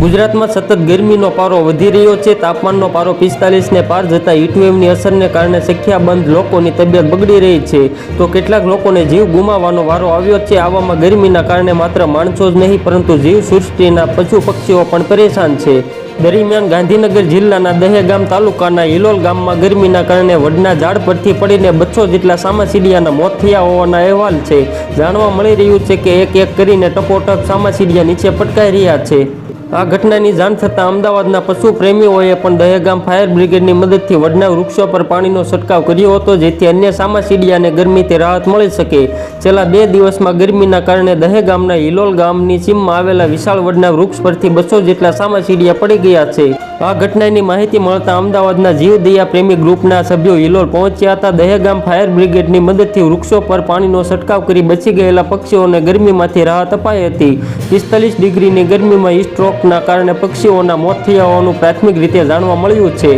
ગુજરાતમાં સતત ગરમીનો પારો વધી રહ્યો છે. તાપમાનનો પારો પિસ્તાલીસને પાર જતા હીટવેવની અસરને કારણે સંખ્યાબંધ લોકોની તબિયત બગડી રહી છે. તો કેટલાક લોકોને જીવ ગુમાવવાનો વારો આવ્યો છે. આવામાં ગરમીના કારણે માત્ર માણસો જ નહીં, પરંતુ જીવ સૃષ્ટિના પશુ પક્ષીઓ પણ પરેશાન છે. દરમિયાન ગાંધીનગર જિલ્લાના દહેગામ તાલુકાના હિલોલ ગામમાં ગરમીના કારણે વડના ઝાડ પરથી પડીને બસો જેટલા સામાસીડિયાના મોત થયા હોવાના અહેવાલ છે. જાણવા મળી રહ્યું છે કે એક એક કરીને ટપોટપ સામાસીડિયા નીચે પટકાઈ રહ્યા છે. આ ઘટનાની જાણ થતાં અમદાવાદના પશુ પ્રેમીઓએ પણ દહેગામ ફાયર બ્રિગેડની મદદથી વડના વૃક્ષો પર પાણીનો છંટકાવ કર્યો હતો, જેથી અન્ય સામાસીડિયાને ગરમીથી રાહત મળી શકે. છેલ્લા બે દિવસમાં ગરમીના કારણે દહેગામના હિલોલ ગામની સીમમાં આવેલા વિશાળ વડના વૃક્ષ પરથી બસો જેટલા સામાસીડિયા પડી ગયા છે. આ ઘટનાની માહિતી મળતા અમદાવાદના જીવદયા પ્રેમી ગ્રુપના સભ્યો હિલોલ પહોંચ્યા હતા. દહેગામ ફાયર બ્રિગેડની મદદથી વૃક્ષો પર પાણીનો છંટકાવ કરી બચી ગયેલા પક્ષીઓને ગરમીમાંથી રાહત અપાઈ હતી. પિસ્તાલીસ ડિગ્રીની ગરમીમાં સ્ટ્રોકના કારણે પક્ષીઓના મોત થયા હોવાનું પ્રાથમિક રીતે જાણવા મળ્યું છે.